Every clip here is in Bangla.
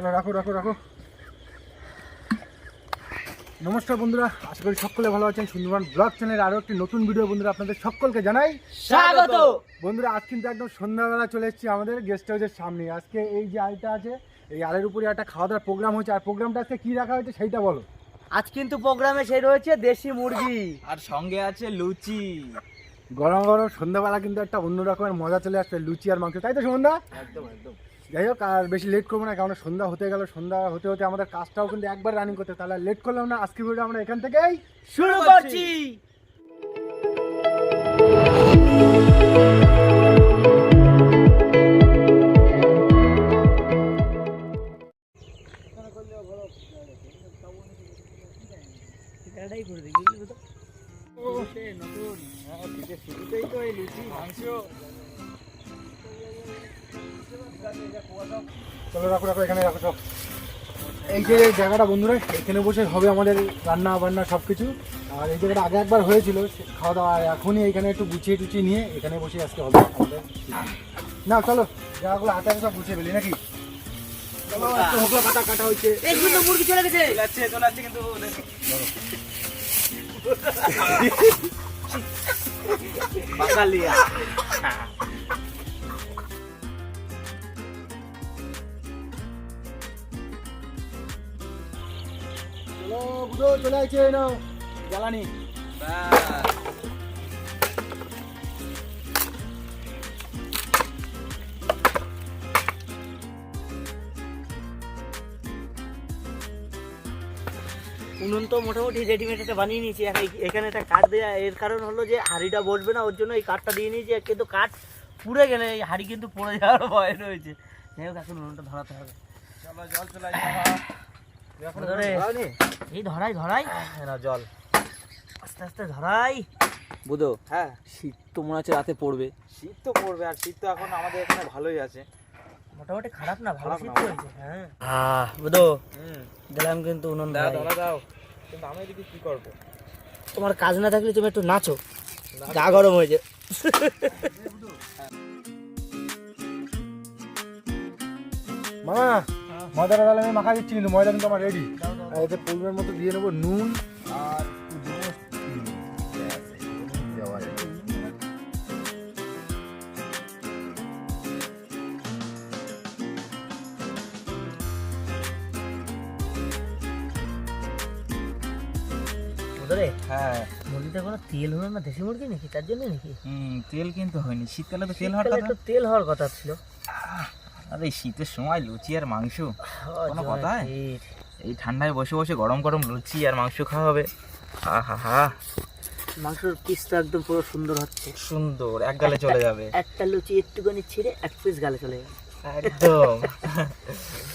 চলো রাখো রাখো রাখো। নমস্কার বন্ধুরা আশা করি সকলে ভালো আছেন। সুন্দরবন ব্লগ চ্যানেলের আরও একটি নতুন ভিডিও বন্ধুরা আপনাদের সকলকে জানাই স্বাগত। বন্ধুরা আজ কিন্তু একদম সন্ধ্যাবেলা চলে এসেছি আমাদের গেস্ট হাউসের সামনে। আজকে এই যে আলটা আছে এই আলের উপরে একটা খাওয়া দাওয়ার প্রোগ্রাম হয়েছে। আর প্রোগ্রামটা আজকে কী রাখা হয়েছে সেইটা বলো। আজ কিন্তু প্রোগ্রামে সেই রয়েছে দেশি মুরগি। আর সঙ্গে আছে লুচি। গরম গরম সন্ধ্যাবেলা কিন্তু একটা অন্য রকমের মজা চলে আসছে লুচি আর মাংস। তাই তো সন্ধ্যা একদম একদম। যাই হোক আর বেশি লেট করব না কারণ সন্ধ্যা হতে গেল সন্ধ্যা হতে হতে আমাদের কাজটাও কিন্তু একবার রানিং করতে তাহলে লেট করলাম না আজকে ভিডিও আমরা এখান থেকেই শুরু করছি। শুরুতেই তো এই লুচি মাংস। চলো রাখো রাখো এখানে রাখো সব। এই যে জায়গাটা বন্ধুরা এখানে বসে হবে আমাদের রান্না বান্না সব কিছু আর এই জায়গাটা আগে একবার হয়েছিল খাওয়া দাওয়া আর এখনই এখানে একটু গুছিয়ে টুচিয়ে নিয়ে এখানে বসে আজকে হবে। আমাদের না চলো জায়গাগুলো হাতে হাতে সব গুছিয়ে ফেলি নাকি? চলো বুধো চলে আসছে নাও জ্বালানি। উনুন তো মোটামুটি রেডিমেড একটা বানিয়ে নিয়েছি। এখানে একটা কাঠ দেওয়া এর কারণ হলো যে হাঁড়িটা বসবে না ওর জন্য এই কাঠটা দিয়ে নিয়েছি। কিন্তু কাঠ পুড়ে গেলে এই হাঁড়ি কিন্তু পড়ে যাওয়ার ভয় রয়েছে। যাই হোক এখন উনুনটা ধরাতে হবে। চলো জল ধরে এই ধরাই ধরাই। না জল। আস্তে আস্তে ধরাই। বুধো হ্যাঁ। শীত তো মনে হচ্ছে রাতে পড়বে। শীত তো পড়বে আর শীত তো এখন আমাদের এখানে ভালোই আছে। মোটামুটি খারাপ না ভালো শীত হ্যাঁ। আহ বুধো হুম। দিলাম কিন্তু উনুন দাও কিন্তু আমি এদিকে কি করব? তোমার কাজ না থাকলে তুমি একটু নাচো। গা গরম হয়েছে মামা ময়দাটা তাহলে আমি মাখা দিচ্ছি কিন্তু ময়দা কিন্তু আমার রেডি এতে পরিমাণ মতো দিয়ে নেব নুন আর হ্যাঁ। মুরগিতে কোনো তেল হলো না দেশি মুরগি নাকি? তার জন্য নাকি? হুম তেল কিন্তু হয়নি। শীতকালে তো তেল হওয়ার কথা। তেল হওয়ার কথা ছিল। আরে এই শীতের সময় লুচি আর মাংস কোনো কথা এই ঠান্ডায় বসে বসে গরম গরম লুচি আর মাংস খাওয়া হবে। আহা হা মাংসের পিসটা একদম পুরো সুন্দর হচ্ছে। সুন্দর এক গালে চলে যাবে। একটা লুচি একটুখানি ছিঁড়ে এক পিস গালে চলে যাবে। একদম।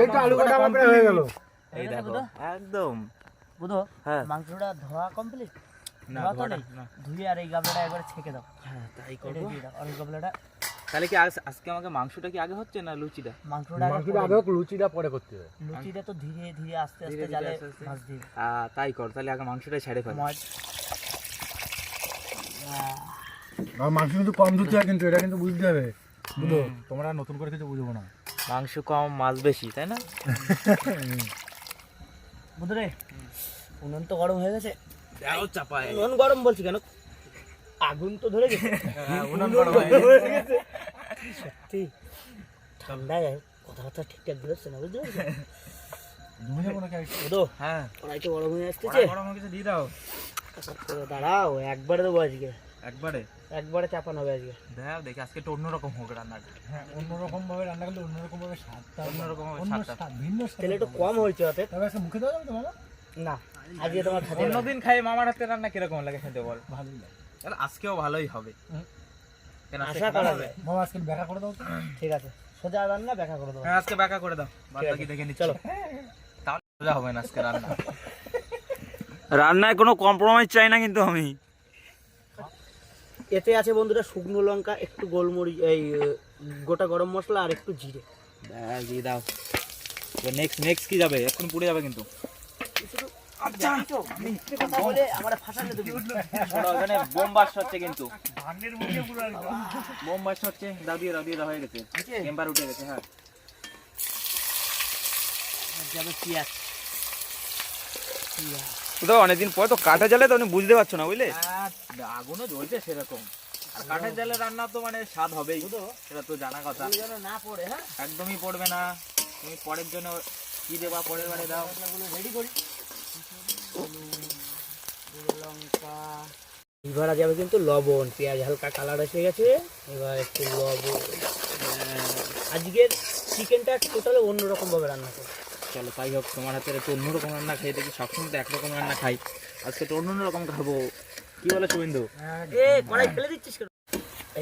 এই তো আলু কাটা আমার হয়ে গেল। এই দেখো একদম। বুধো হ্যাঁ। মাংসটা ধোয়া কমপ্লিট না, ধোয়াটা না। ধুয়ে আর এই গাবলাটা একবার ছেঁকে দাও। হ্যাঁ তাই এটা আর এই গাবলাটা তাহলে কি আজকে আমাকে মাংসটা কি আগে হচ্ছে না লুচিটা? মাংসটা আগে মাংসটা করে আগে হোক, লুচিটা পরে করতে হবে। লুচিটা তো ধীরে ধীরে আস্তে আস্তে জালে। মাছ দিবে। তাই কর তাহলে আগে মাংসটাই ছেড়ে ফেল। মাংস কিন্তু কম ধুতে হয় কিন্তু এটা কিন্তু বুঝতে হবে। বুঝলো তোমরা নতুন করে কিছু বুঝব না। মাংস কম মাছ বেশি তাই না? বুধরে উনুন তো গরম হয়ে গেছে। দাও চাপায়। উনুন গরম বলছি কেন? আগুন তো ধরে গেছে। উনুন গরম গরম হয়ে গেছে। সত্যি ঠান্ডায় কথাবার্তা ঠিকঠাক বেরোচ্ছে না বুঝতে পারছ? হ্যাঁ। কড়াই তো গরম হয়ে আসতেছে। কড়া গরম হয়ে গেছে দিয়ে দাও। তো দাঁড়াও একবারে দেবো আজকে। একবারে? একবারে চাপানো হবে আজকে। দাও দেখি আজকে একটু অন্যরকম হোক রান্নাটা। হ্যাঁ অন্যরকম ভাবে রান্না করলে অন্যরকম ভাবে স্বাদটা অন্যরকম ভাবে স্বাদটা। স্বাদ, ভিন্ন তেল একটু কম হয়েছে ওতে। তবে একটা মুখে দেওয়া যাবে তোমার না আজকে তোমার খাতে অন্যদিন খাই মামার হাতে রান্না কীরকম লাগে খেতে বল। ভালোই লাগে। তাহলে আজকেও ভালোই হবে। কেন আশা করা হবে? মামা আজকে দেখা করে দাও ঠিক আছে। সোজা রান্না দেখা করে দেবো হ্যাঁ আজকে বাঁকা করে দাও। বাদ বাকি দেখে নিচ্ছি। চলো। তাহলে সোজা হবে না আজকে রান্না। রান্নায় কোনো কম্প্রোমাইজ চাই না কিন্তু আমি। এতে আছে বন্ধুরা শুকনো লঙ্কা একটু গোলমরিচ এই গোটা গরম মশলা আর একটু জিরে। দিয়ে দাও। নেক্সট নেক্সট কি যাবে? এখন পুড়ে যাবে কিন্তু। হচ্ছে কিন্তু। হয়ে হ্যাঁ তো অনেকদিন পর তো কাটা জ্বালে তো বুঝতে পারছ না বুঝলে? আর আগুনও জ্বলছে সেরকম। আর কাঠের জালে রান্না তো মানে স্বাদ হবেই সেটা তো জানা কথা। যেন না পড়ে হ্যাঁ? একদমই পড়বে না। তুমি পরের জন্য কি দেবা পরের বারে দাও। রেডি করি। লঙ্কা এবার যাবে কিন্তু লবণ পেঁয়াজ হালকা কালার এসে গেছে। এবার একটু লবণ। আজকের চিকেনটা টোটালি অন্যরকম ভাবে রান্না করব। চলো তাই হোক তোমার হাতের একটু অন্যরকম রান্না খেয়ে দেখি সবসময় তো একরকম রান্না খাই। আজকে তো অন্য রকম খাব। কি বলে শুভেন্দু? কড়াই ফেলে দিচ্ছিস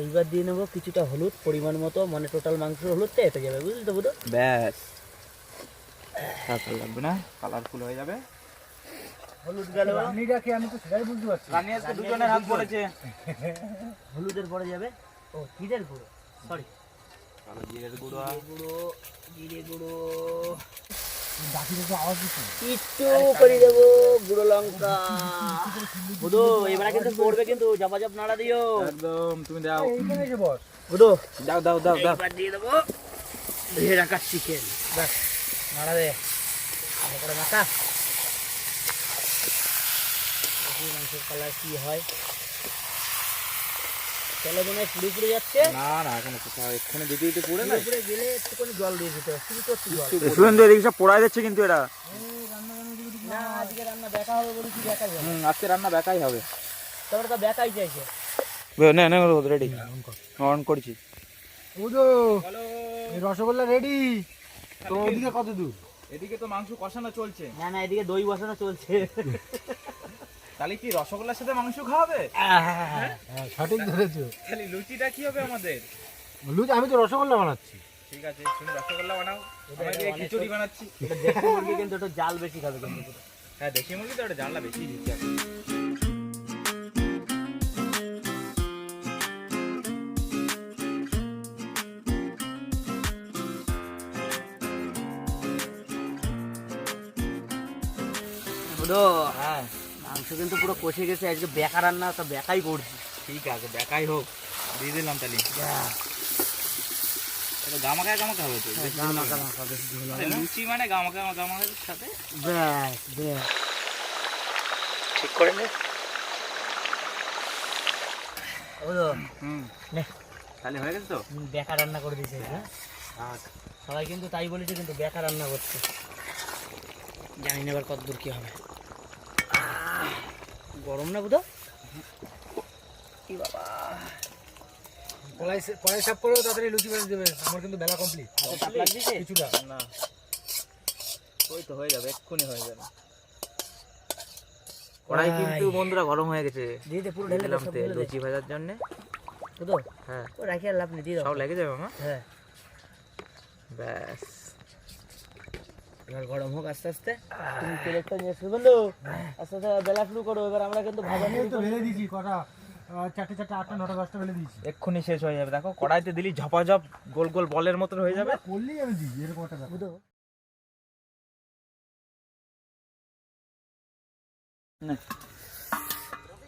এইবার দিয়ে নেব কিছুটা হলুদ পরিমাণ মতো মানে টোটাল মাংস হলুদটা এতে যাবে বুঝলি তো বুধ ব্যাস। লাগবে না কালারফুল হয়ে যাবে। হলুদ গেল। রান্নিটা কি আমি তো সেটাই বুঝতে পারছি। না। আজকে দুজনের হাত পড়েছে হলুদের পরে যাবে। ও জিরের গুঁড়ো সরি কালো জিরের গুঁড়ো। গুঁড়ো জিরে গুঁড়ো। একটু করে দেবো গুঁড়ো লঙ্কা। বুধো এবারে কিন্তু পড়বে কিন্তু জাপা জাপ নাড়া দিও। একদম তুমি দাও। বুধো দাও দাও দাও দাও। দিয়ে দেবো। ধুয়ে রাখা চিকেন ব্যাস নাড়া দে। ভালো করে মাখা। মাংসের কালার কি হয়। চলো মনে হয় পুড়ে পুড়ে যাচ্ছে। না না এখন এক্ষুনি দিতে দিতে পুড়ে না পুড়ে গেলে একটুখানি জল দিয়ে দিতে হবে শুধু তো জল এদিকে সব পোড়াই দিচ্ছে কিন্তু এটা না আজকে রান্না হবে বলে কি হবে? হুম আজকে রান্না বেকাই হবে। তারপরে তো দেখাই চাইছে। না না রেডি অন করছি। বুঝো এই রসগোল্লা রেডি তো ওদিকে কত দূর? এদিকে তো মাংস কষানো চলছে। না না এদিকে দই বসানো চলছে। তাহলে কি রসগোল্লার সাথে মাংস খাওয়াবে? হ্যাঁ সঠিক ধরেছো। তাহলে লুচিটা কি হবে আমাদের? লুচি আমি তো রসগোল্লা বানাচ্ছি। ঠিক আছে তুমি রসগোল্লা বানাও। আমরা এদিকে খিচুড়ি বানাচ্ছি। এটা দেখতে মুরগি কিন্তু একটু জাল বেশি খাবে কিন্তু হ্যাঁ দেশি মুরগি তো ওটা জানলা বেশি দিচ্ছি এখন। হ্যাঁ কিন্তু পুরো কষে গেছে আজকে বেকা রান্না তো বেকাই করছি। ঠিক আছে বেকাই হোক দিয়ে দিলাম তাহলে। গামাকা গামাকা হবে তো? মাখা মাখা বেশি ঝোল হবে মানে লুচি মানে গামাকা গামাকার সাথে? ব্যাস ব্যাস। ঠিক করে নে। বুধো হুম। নে। তাহলে হয়ে গেছে তো? বেকা রান্না করে দিয়েছে হ্যাঁ। সবাই কিন্তু তাই বলেছে কিন্তু বেকা রান্না করছে। জানি না এবার কত দূর কি হবে। গরম না বুধো? কি বাবা? কলাই কলাই সাফ করেও তাড়াতাড়ি লুচি বানিয়ে দেবে। আমার কিন্তু বেলা কমপ্লিট কিছুটা। না। ওই তো হয়ে যাবে এক্ষুনি হয়ে যাবে। কড়াই কিন্তু বন্ধুরা গরম হয়ে গেছে। দিয়ে দে পুরো দিয়ে ঢেলে দিলাম তেল লুচি ভাজার জন্য। বুধো? হ্যাঁ। ও রাখি আর লাভ নেই দিয়ে দাও। সব লেগে যাবে মা হ্যাঁ। ব্যাস। এবার গরম হোক আস্তে আস্তে। তুমি প্লেটটা নিয়ে এসো বন্ধু। আস্তে আস্তে বেলা শুরু করো এবার আমরা কিন্তু ভাজা শুরু তো। ভেলে দিয়েছি কটা চারটে চারটে আটটা নটা দশটা ভেলে দিয়েছি। এক্ষুনি শেষ হয়ে যাবে। দেখো কড়াইতে দিলি ঝপাঝপ গোল গোল বলের মতন হয়ে যাবে। করলেই আমি দিই এরকম একটা ব্যাপার।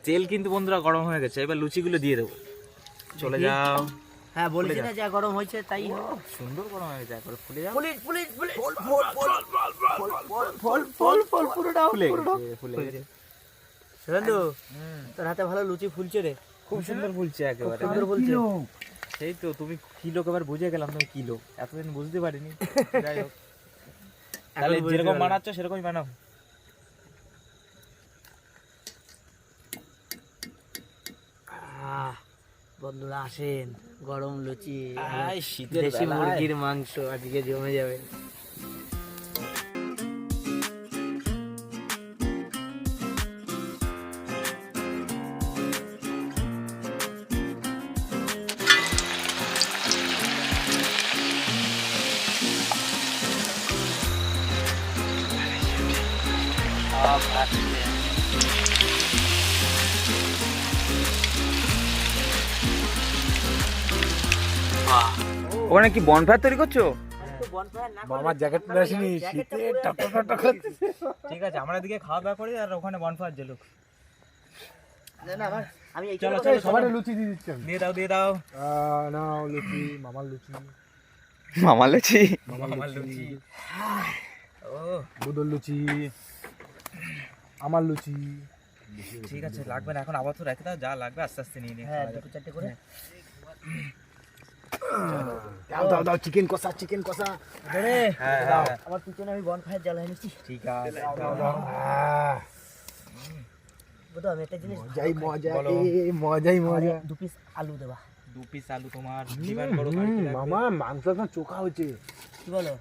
তেল কিন্তু বন্ধুরা গরম হয়ে গেছে এবার লুচিগুলো দিয়ে দেবো। চলে যাও। হ্যাঁ বলেছি না যা গরম হয়েছে তাই হোক। সুন্দর গরম হয়ে গেছে একবার ফুলে যাও। পুলিশ পুলিশ পুলিশ ফল ফল ফল ফল ফল ফল ফুলে পুরোটা তোর হাতে ভালো লুচি ফুলছে রে। খুব সুন্দর ফুলছে একেবারে। সুন্দর ফুলছে। সেই তো তুমি কিলো এবার বুঝে গেলাম তুমি কিলো। এতদিন বুঝতে পারিনি। যাই হোক। তাহলে যেরকম। বানাচ্ছ সেরকমই বানাও। বন্ধুরা আসেন। গরম লুচি দেশি মুরগির মাংস আজকে জমে যাবে। সব আসছে ওখানে কি বনফায়ার তৈরি করছ? তো জ্যাকেট পরে আসিনি শীতে। ঠিক আছে আমরা এদিকে খাওয়া দাওয়া করি আর ওখানে বনফায়ার আমি চলো, লুচি দিয়ে দাও দিয়ে দাও। লুচি মামার লুচি। মামা লেছি মামার লুচি। লুচি। ও। দুধের লুচি। আমার লুচি। ঠিক আছে লাগবে না এখন আপাতত রেখে দাও যা লাগবে আস্তে আস্তে নিয়ে নিয়ে হ্যাঁ দুটো চারটে করে। দাও দাও দাও চিকেন কষা চিকেন কষা। ধরে হ্যাঁ হ্যাঁ হ্যাঁ। আমার পিছনে আমি বনফায়ার জ্বালাই নিচ্ছি ঠিক আছে আহ, বুঝতো আমি একটা জিনিস মজাই মজা বলো। মজাই মজা দু পিস আলু দেবা। দু পিস আলু তোমার হুম, লাগবে। মামা মাংস একদম চোখা হচ্ছে কি বলো?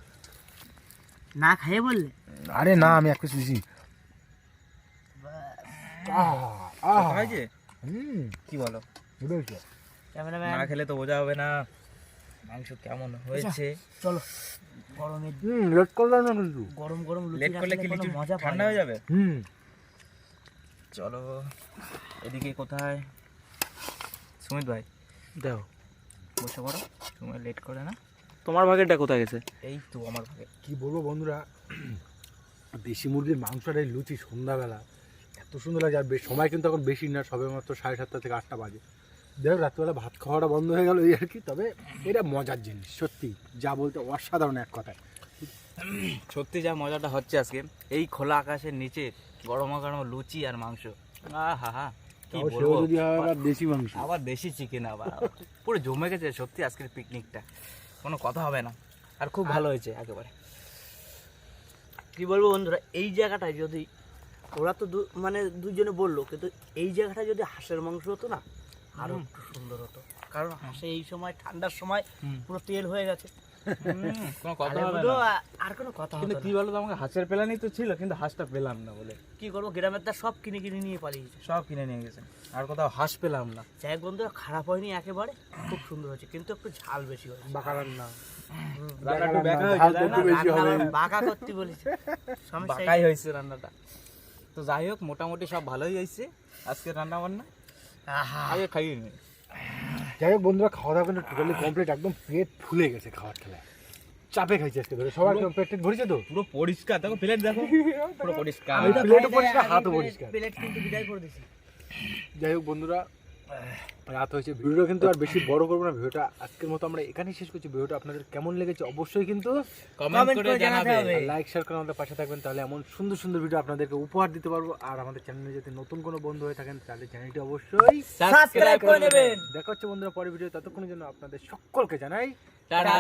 না খাইয়ে বললে? আরে না আমি এক পিস দিছি। কি বলো? না খেলে তো বোঝা হবে না। মাংস কেমন হয়েছে? চলো গরমের হুম লেট করলাম না কিন্তু। গরম গরম লেট করলে কি লিচু মজা ঠান্ডা হয়ে যাবে? হুম। চলো এদিকে কোথায়? সুমিত ভাই দেখো। বসে পড়ো তুমি লেট করে না। তোমার ভাগেরটা কোথায় গেছে? এই তো আমার ভাগে। কি বলব বন্ধুরা দেশি মুরগির মাংসটা এই লুচি সন্ধ্যাবেলা এত সুন্দর লাগে আর বেশ সময় কিন্তু এখন বেশি না সবে মাত্র সাড়ে সাতটা থেকে আটটা বাজে। দেখো রাত্রিবেলা ভাত খাওয়াটা বন্ধ হয়ে গেল এই আর কি তবে এটা মজার জিনিস সত্যি। যা বলতে অসাধারণ এক কথায়। সত্যি যা মজাটা হচ্ছে আজকে এই খোলা আকাশের নিচে গরমা গরম লুচি আর মাংস। আহা হা কি বলব? আবার দেশি মাংস। আবার দেশি চিকেন আবার। পুরো জমে গেছে সত্যি আজকের পিকনিকটা কোনো কথা হবে না। আর খুব ভালো হয়েছে একেবারে। কি বলব বন্ধুরা এই জায়গাটায় যদি ওরা তো মানে দুজনে বলল কিন্তু এই জায়গাটা যদি হাঁসের মাংস হতো না আরও একটু সুন্দর হতো। কারণ হাঁসে এই সময় ঠান্ডার সময় পুরো তেল হয়ে গেছে। কোনো কথা আরে কোনো কথা কিন্তু হতো কি না। বলতো আমাকে হাঁসের প্ল্যানই তো ছিল কিন্তু হাঁসটা পেলাম না বলে। কি করব গ্রামের তার সব কিনে কিনে নিয়ে পালিয়েছে সব কিনে নিয়ে গেছে। আর কোথাও হাঁস পেলাম না। যাই হোক খারাপ হয়নি একেবারে খুব সুন্দর হয়েছে কিন্তু একটু ঝাল বেশি বেঁকা রান্না। বাঁকা করতে বলেছে। বাঁকাই হয়েছে রান্নাটা। তো যাই হোক মোটামুটি সব ভালোই হয়েছে। আজকে রান্না বান্না আগে খাইয়ে নি যাই হোক বন্ধুরা খাওয়া দাওয়া কিন্তু টোটালি কমপ্লিট একদম পেট ফুলে গেছে খাওয়ার খেলায়। চাপে খাইছে আজকে ধরে। সবার একদম পেট ভরেছে তো? পুরো পরিষ্কার। দেখো প্লেট দেখো। পুরো পরিষ্কার। প্লেট প্লেটও পরিষ্কার, হাতও পরিষ্কার। প্লেট কিন্তু বিদায় করে দিছি। যাই হোক বন্ধুরা রাত হয়েছে। ভিডিওটা কিন্তু আর বেশি বড় করব না ভিডিওটা আজকের মতো আমরা এখানেই শেষ করছি। ভিডিওটা আপনাদের কেমন লেগেছে অবশ্যই কিন্তু কমেন্ট করে করে জানাবে লাইক শেয়ার করে আমাদের পাশে থাকবেন তাহলে এমন সুন্দর সুন্দর ভিডিও আপনাদেরকে উপহার দিতে পারব। আর আমাদের চ্যানেলে যদি নতুন কোনো বন্ধু হয়ে থাকেন তাহলে চ্যানেলটি অবশ্যই সাবস্ক্রাইব করে নেবেন। দেখা হচ্ছে বন্ধুরা পরের ভিডিও ততক্ষণের জন্য আপনাদের সকলকে জানাই টাটা।